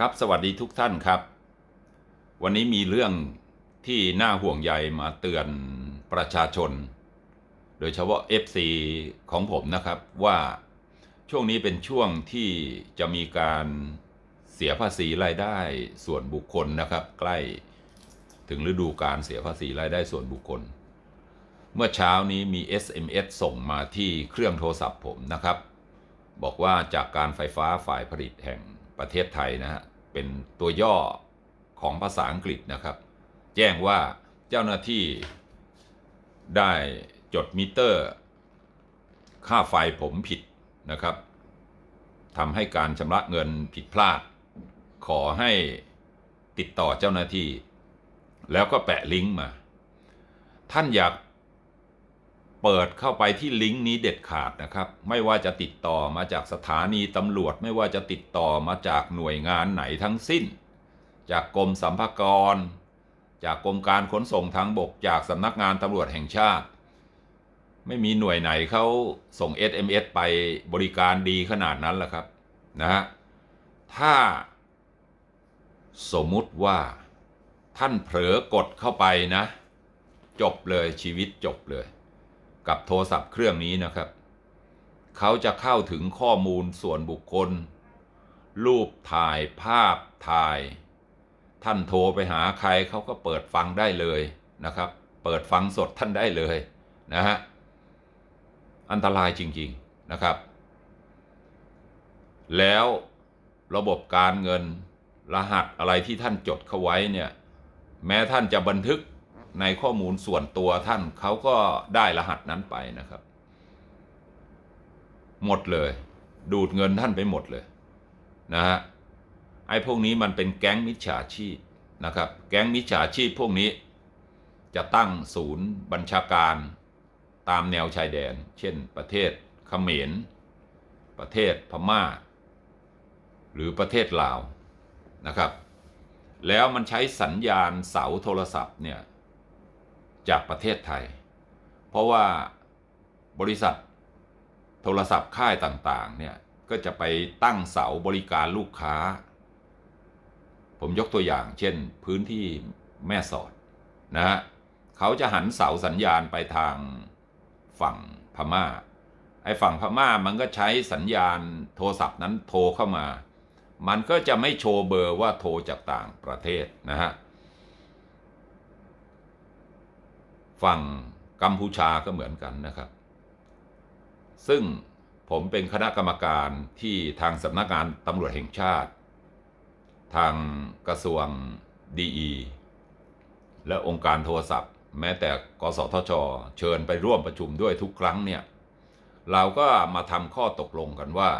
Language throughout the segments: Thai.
ครับสวัสดีทุกท่านครับ วันนี้มีเรื่องที่น่าห่วงใยมาเตือนประชาชน โดยเฉพาะ FC ของผมนะครับว่าช่วงนี้เป็นช่วงที่จะมีการเสียภาษีรายได้ส่วนบุคคลนะครับ ใกล้ถึงฤดูการเสียภาษีรายได้ส่วนบุคคล เมื่อเช้านี้มี SMS ส่งมาที่เครื่องโทรศัพท์ผมนะครับ บอกว่าจากการไฟฟ้าฝ่ายผลิตแห่ง ประเทศไทยนะฮะเป็นตัวย่อของภาษาอังกฤษนะครับ แจ้งว่าเจ้าหน้าที่ได้จดมิเตอร์ ค่าไฟผมผิดนะครับทำให้การชำระเงินผิดพลาด ขอให้ติดต่อเจ้าหน้าที่ แล้วก็แปะลิงก์มา ท่านอยาก เปิดเข้าไปที่ลิงก์นี้เด็ดขาดนะครับ ไม่ว่าจะติดต่อมาจากสถานีตำรวจ ไม่ว่าจะติดต่อมาจากหน่วยงานไหนทั้งสิ้น จากกรมสัมภากร จากกรมการขนส่งทางบก จากสำนักงานตำรวจแห่งชาติ ไม่มีหน่วยไหนเขาส่ง SMS ไปบริการดีขนาดนั้นแหละครับนะฮะถ้าสมมุติว่าท่านเผลอกดเข้าไปนะ จบเลยชีวิตจบเลย กับโทรศัพท์เครื่องนี้นะครับ เขาจะเข้าถึงข้อมูลส่วนบุคคล รูปถ่ายภาพถ่าย ท่านโทรไปหาใครเขาก็เปิดฟังได้เลยนะครับ เปิดฟังสดท่านได้เลยนะฮะอันตรายจริง ๆนะครับ แล้วระบบการเงินรหัสอะไรที่ท่านจดเข้าไว้เนี่ย แม้ท่านจะบันทึก ในข้อมูลส่วนตัวท่านเขาก็ได้รหัสนั้นไปนะครับ หมดเลย ดูดเงินท่านไปหมดเลยนะฮะไอ้พวกนี้มันเป็นแก๊งมิจฉาชีพนะครับ แก๊งมิจฉาชีพพวกนี้ จะตั้งศูนย์บัญชาการตามแนวชายแดน เช่น ประเทศเขมร ประเทศพม่า หรือประเทศลาวนะครับ แล้วมันใช้สัญญาณเสาโทรศัพท์เนี่ย จากประเทศไทย เพราะว่าบริษัทโทรศัพท์ค่ายต่างๆเนี่ยก็จะไปตั้งเสาบริการลูกค้า ผมยกตัวอย่างเช่นพื้นที่แม่สอดนะฮะเขาจะหันเสาสัญญาณไปทางฝั่งพม่า ไอ้ฝั่งพม่ามันก็ใช้สัญญาณโทรศัพท์นั้นโทรเข้ามา มันก็จะไม่โชว์เบอร์ว่าโทรจากต่างประเทศนะฮะ ฝั่งกัมพูชาก็เหมือนกันนะครับ ซึ่งผมเป็นคณะกรรมการที่ทางสำนักงานตำรวจแห่งชาติ ทางกระทรวงดีอีและองค์การโทรศัพท์ แม้แต่กสทช เชิญไปร่วมประชุมด้วยทุกครั้งเนี่ย เราก็มาทำข้อตกลงกันว่า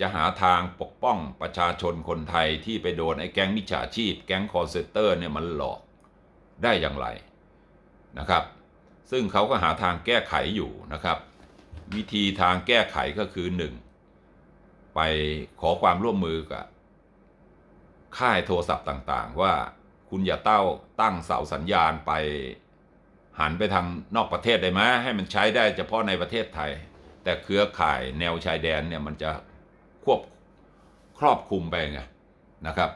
จะหาทางปกป้องประชาชนคนไทยที่ไปโดนไอ้แก๊งมิจฉาชีพ แก๊งคอร์เซนเตอร์เนี่ยมันหลอกได้อย่างไร นะครับ ซึ่งเขาก็หาทางแก้ไขอยู่นะครับ วิธีทางแก้ไขก็คือหนึ่งไปขอความร่วมมือกับค่ายโทรศัพท์ต่างๆ ว่าคุณอย่าเต้าตั้งเสาสัญญาณไปหันไปทางนอกประเทศได้ไหมให้มันใช้ได้เฉพาะในประเทศไทย แต่เครือข่ายแนวชายแดนเนี่ยมันจะควบครอบคลุมไปไงนะครับ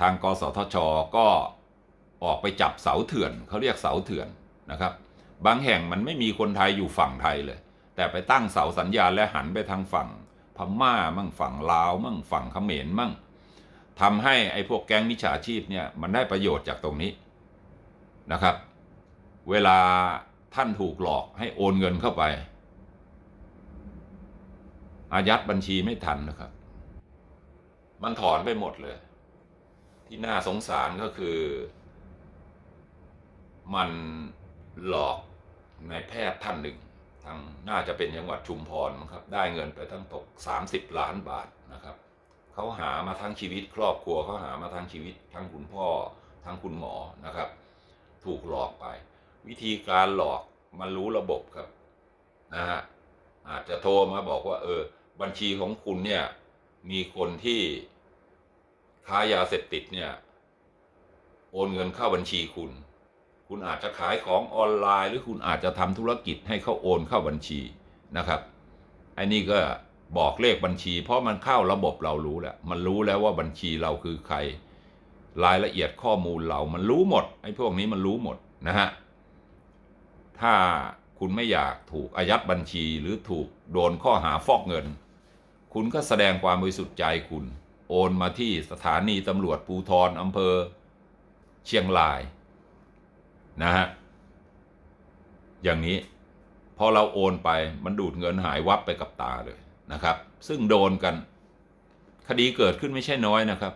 ทางกสทชก็ออกไปจับเสาเถื่อนเขาเรียกเสาเถื่อน นะครับ บางแห่งมันไม่มีคนไทยอยู่ฝั่งไทยเลย แต่ไปตั้งเสาสัญญาณและหันไปทางฝั่งพม่ามั่งฝั่งลาวมั่งฝั่งเขมรมั่งทำให้ไอ้พวกแก๊งมิจฉาชีพเนี่ยมันได้ประโยชน์จากตรงนี้นะครับ เวลาท่านถูกหลอกให้โอนเงินเข้าไปอายัดบัญชีไม่ทันนะครับ มันถอนไปหมดเลย ที่น่าสงสารก็คือ มัน หลอกนายแพทย์ท่านหนึ่งทางน่าจะเป็นจังหวัดชุมพรมครับ ได้เงินไปทั้งตก 30 ล้านบาทนะครับเขาหามาทั้งชีวิตครอบครัวเขาหามาทั้งชีวิต ทั้งคุณพ่อทั้งคุณหมอนะครับ ถูกหลอกไป วิธีการหลอกมันรู้ระบบครับนะฮะอาจจะโทรมาบอกว่า เออ บัญชีของคุณเนี่ย มีคนที่ค้ายาเสพติดเนี่ย โอนเงินเข้าบัญชีคุณ คุณอาจจะขายของออนไลน์ หรือคุณอาจจะทำธุรกิจให้เขาโอนเข้าบัญชีนะครับไอ้นี่ก็บอกเลขบัญชี เพราะมันเข้าระบบเรารู้แล้วมันรู้แล้วว่าบัญชีเราคือใครรายละเอียดข้อมูลเรามันรู้หมดไอ้พวกนี้มันรู้หมดนะฮะถ้าคุณไม่อยากถูกอายัดบัญชีหรือถูกโดนข้อหาฟอกเงิน คุณก็แสดงความบริสุทธิ์ใจคุณ โอนมาที่สถานีตำรวจภูทรอำเภอ เชียงราย นะฮะอย่างนี้พอเราโอนไปมันดูดเงินหายวับไปกับตาเลยนะครับ ซึ่งโดนกัน คดีเกิดขึ้นไม่ใช่น้อยนะครับ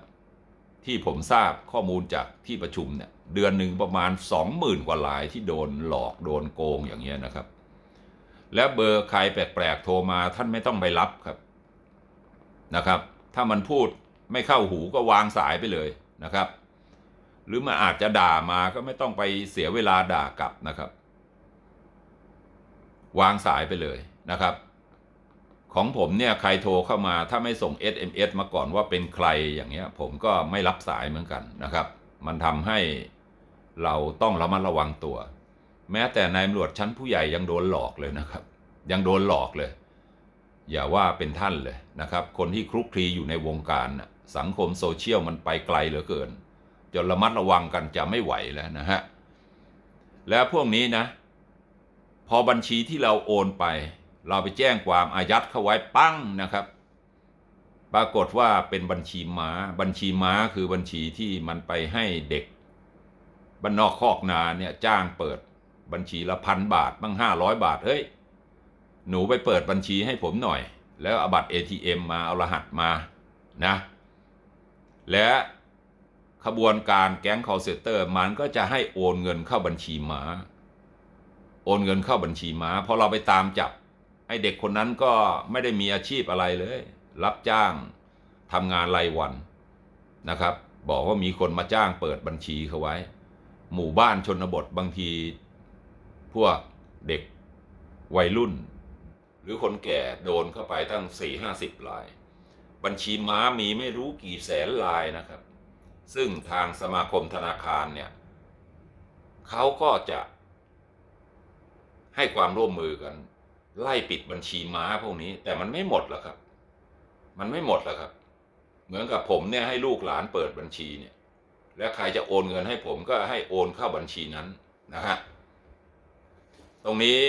ที่ผมทราบข้อมูลจากที่ประชุมเนี่ยเดือนหนึ่งประมาณสองหมื่นกว่าลายที่โดนหลอกโดนโกงอย่างเงี้ยนะครับ และเบอร์ใครแปลกๆโทรมาท่านไม่ต้องไปรับครับนะครับ ถ้ามันพูดไม่เข้าหูก็วางสายไปเลยนะครับ หรือมันอาจจะด่ามาก็ไม่ต้องไปเสียเวลาด่ากลับนะครับ วางสายไปเลยนะครับ ของผมเนี่ยใครโทรเข้ามาถ้าไม่ส่ง SMS มาก่อนว่าเป็นใครอย่างเงี้ย ผมก็ไม่รับสายเหมือนกันนะครับ มันทำให้เราต้องระมัดระวังตัว แม้แต่นายตำรวจชั้นผู้ใหญ่ยังโดนหลอกเลยนะครับ ยังโดนหลอกเลย อย่าว่าเป็นท่านเลยนะครับ คนที่คลุกคลีอยู่ในวงการสังคมโซเชียลมันไปไกลเหลือเกิน จนระมัดระวังกันจะไม่ไหวแล้วนะฮะ แล้วพวกนี้นะ พอบัญชีที่เราโอนไป เราไปแจ้งความอายัดเข้าไว้ปั้งนะครับ ปรากฏว่าเป็นบัญชีม้า บัญชีม้าคือบัญชีที่มันไปให้เด็กบ้านนอกคอกนาเนี่ยจ้างเปิดบัญชีละพันบาทบ้างห้าร้อยบาทเฮ้ยหนูไปเปิดบัญชีให้ผมหน่อย แล้วเอาบัตร ATM มาเอารหัสมานะ และ ขบวนการแก๊ง call center มันก็จะให้โอนเงินเข้าบัญชีม้า โอนเงินเข้าบัญชีม้าพอเราไปตามจับไอ้เด็กคนนั้นก็ไม่ได้มีอาชีพอะไรเลย รับจ้างทำงานรายวันนะครับ บอกว่ามีคนมาจ้างเปิดบัญชีเขาไว้ หมู่บ้านชนบทบางที พวกเด็กวัยรุ่น หรือคนแก่โดนเข้าไปตั้งสี่ห้าสิบลาย บัญชีม้ามีไม่รู้กี่แสนลายนะครับ ซึ่งทางสมาคมธนาคารเนี่ยเขาก็จะให้ความร่วมมือกัน ไล่ปิดบัญชีม้าพวกนี้ แต่มันไม่หมดหรอกครับ มันไม่หมดหรอกครับ เหมือนกับผมเนี่ยให้ลูกหลานเปิดบัญชีเนี่ย แล้วใครจะโอนเงินให้ผมก็ให้โอนเข้าบัญชีนั้นนะฮะตรงนี้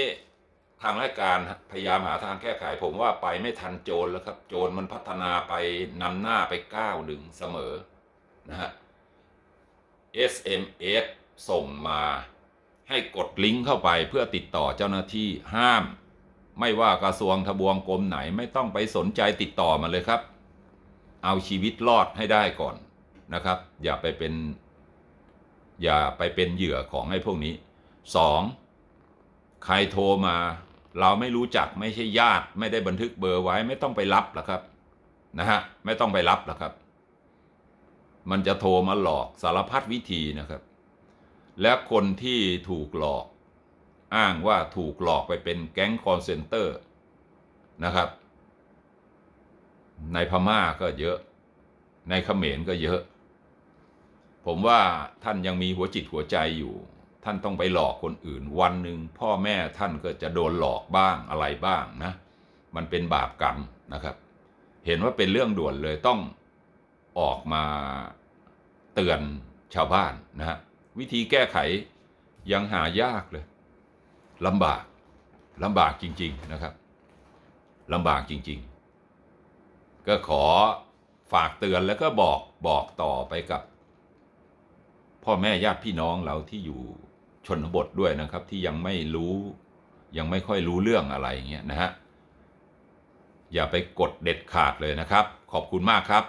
ทางราชการพยายามหาทางแก้ไขผมว่าไปไม่ทันโจรแล้วครับ โจรมันพัฒนาไปนำหน้าไปก้าวหนึ่งเสมอ นะฮะ SMS ส่งมาให้กดลิงก์เข้าไปเพื่อติดต่อเจ้าหน้าที่ห้าม ไม่ว่ากระทรวงทบวงกรมไหนไม่ต้องไปสนใจติดต่อมาเลยครับ เอาชีวิตรอดให้ได้ก่อนนะครับ อย่าไปเป็น อย่าไปเป็นเหยื่อของไอ้พวกนี้สองใครโทรมา เราไม่รู้จักไม่ใช่ญาติ ไม่ได้บันทึกเบอร์ไว้ไม่ต้องไปรับหรอกครับนะฮะไม่ต้องไปรับหรอกครับ มันจะโทรมาหลอกสารพัดวิธีนะครับ และคนที่ถูกหลอก อ้างว่าถูกหลอกไปเป็นแก๊งคอนเซนเตอร์นะครับ ในพม่าก็เยอะ ในเขมรก็เยอะ ผมว่าท่านยังมีหัวจิตหัวใจอยู่ ท่านต้องไปหลอกคนอื่นวันหนึ่งพ่อแม่ท่านก็จะโดนหลอกบ้างอะไรบ้างนะ มันเป็นบาปกรรมนะครับ เห็นว่าเป็นเรื่องด่วนเลยต้อง ออกมาเตือนชาวบ้านนะฮะวิธีแก้ไขยังหายากเลยลำบากลำบากจริง ๆนะครับลำบากจริง ๆ ก็ขอฝากเตือนแล้วก็บอกบอกต่อไปกับ พ่อแม่ญาติพี่น้องเราที่อยู่ชนบทด้วยนะครับ ที่ยังไม่รู้ยังไม่ค่อยรู้เรื่องอะไรอย่างเงี้ยนะฮะอย่าไปกดเด็ดขาดเลยนะครับ ขอบคุณมากครับ